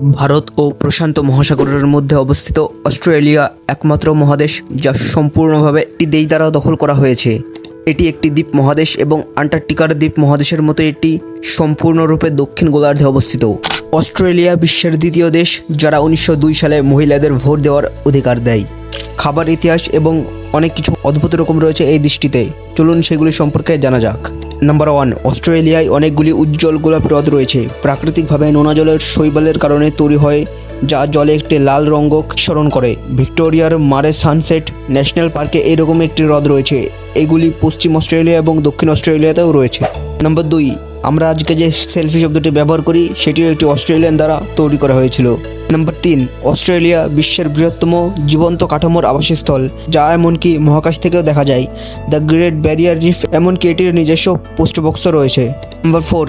ভারত ও প্রশান্ত মহাসাগরের মধ্যে অবস্থিত অস্ট্রেলিয়া একমাত্র মহাদেশ যা সম্পূর্ণভাবে একটি দেশ দ্বারা দখল করা হয়েছে। এটি একটি দ্বীপ মহাদেশ এবং আন্টার্কটিকার দ্বীপ মহাদেশের মতো এটি সম্পূর্ণরূপে দক্ষিণ গোলার্ধে অবস্থিত। অস্ট্রেলিয়া বিশ্বের দ্বিতীয় দেশ, যারা উনিশশো দুই সালে মহিলাদের ভোট দেওয়ার অধিকার দেয়। খাবার ইতিহাস এবং অনেক কিছু অদ্ভুত রকম রয়েছে এই দৃষ্টিতে। চলুন সেগুলি সম্পর্কে জানা যাক। নাম্বার ওয়ান অস্ট্রেলিয়ায় অনেকগুলি উজ্জ্বল গোলাপ হ্রদ রয়েছে। প্রাকৃতিকভাবে নোনা জলের শৈবালের কারণে তৈরি হয়, যা জলে একটি লাল রঙ স্মরণ করে। ভিক্টোরিয়ার মারে সানসেট ন্যাশনাল পার্কে এরকম একটি হ্রদ রয়েছে। এগুলি পশ্চিম অস্ট্রেলিয়া এবং দক্ষিণ অস্ট্রেলিয়াতেও রয়েছে। নম্বর দুই আমরা আজকে যে সেলফি শব্দটি ব্যবহার করি, সেটিও একটি অস্ট্রেলিয়ান দ্বারা তৈরি করা হয়েছিল। নাম্বার তিন, অস্ট্রেলিয়া বিশ্বের বৃহত্তম জীবন্ত কাঠামোর আবাসস্থল, যা এমনকি মহাকাশ থেকেও দেখা যায়। দ্য গ্রেট ব্যারিয়ার রিফ এমনকি এটির নিজস্ব পোস্টবক্সও রয়েছে। নাম্বার ফোর,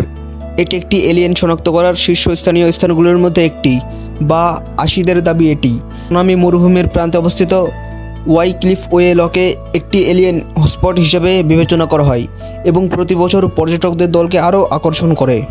এটি একটি এলিয়েন শনাক্ত করার শীর্ষস্থানীয় স্থানগুলোর মধ্যে একটি, বা আশিদের দাবি এটি। সুনামি মরুভূমির প্রান্তে অবস্থিত ওয়াই ক্লিফ ওয়ে লকে একটি এলিয়েন হটস্পট হিসেবে বিবেচনা করা হয় এবং প্রতি বছর পর্যটকদের দলকে আরও আকর্ষণ করে।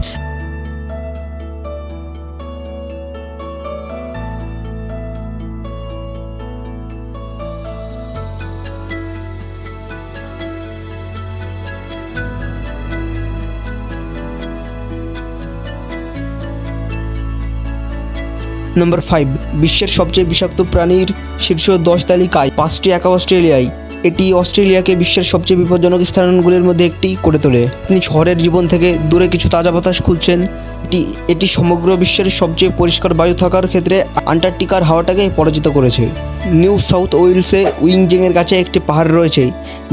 নম্বর ফাইভ বিশ্বের সবচেয়ে বিষাক্ত প্রাণীর শীর্ষ দশ তালিকায় পাঁচটি একা অস্ট্রেলিয়ায় এটি অস্ট্রেলিয়াকে বিশ্বের সবচেয়ে বিপজ্জনক স্থানগুলির মধ্যে একটি করে তোলে। আপনি শহরের জীবন থেকে দূরে কিছু তাজা বাতাস খুলছেন এটি এটি সমগ্র বিশ্বের সবচেয়ে পরিষ্কার বায়ু থাকার ক্ষেত্রে আন্টার্কটিকার হাওয়াটাকে পরাজিত করেছে। নিউ সাউথ ওয়েলসে উইংজিংয়ের কাছে একটি পাহাড় রয়েছে,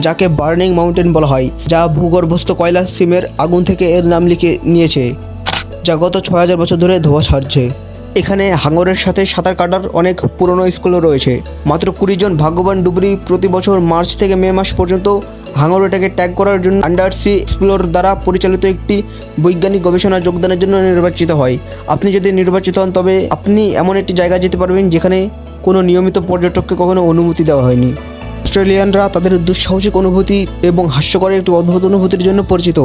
যাকে বার্নিং মাউন্টেন বলা হয়, যা ভূগর্ভস্থ কয়লা সিমের আগুন থেকে এর নাম লিখে নিয়েছে, যা গত ছয় হাজার বছর ধরে ধোঁয়া ছাড়ছে। এখানে হাঙরের সাথে সাঁতার কাটার অনেক পুরনো স্কুলও রয়েছে। মাত্র কুড়ি জন ভাগ্যবান ডুবরি প্রতি বছর মার্চ থেকে মে মাস পর্যন্ত হাঙর এটাকে ট্যাগ করার জন্য আন্ডার সি এক্সপ্লোর দ্বারা পরিচালিত একটি বৈজ্ঞানিক গবেষণা যোগদানের জন্য নির্বাচিত হয়। আপনি যদি নির্বাচিত হন, তবে আপনি এমন একটি জায়গায় যেতে পারবেন যেখানে কোনো নিয়মিত পর্যটককে কখনো অনুমতি দেওয়া হয়নি। অস্ট্রেলিয়ানরা তাদের দুঃসাহসিক অনুভূতি এবং হাস্যকর একটি অদ্ভুত অনুভূতির জন্য পরিচিত।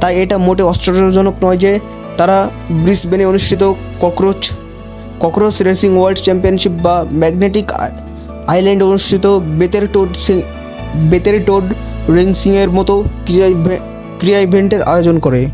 তাই এটা মোটে আশ্চর্যজনক নয় যে তারা ব্রিসবেনে অনুষ্ঠিত cockroach cockroach racing world championship বা ম্যাগনেটিক আইল্যান্ড অনুষ্ঠিত বেতের টোড বেতের টোড রেন্সিংয়ের মতো ক্রিয়া ইভে- ক্রিয়া ইভেন্টের আয়োজন করে।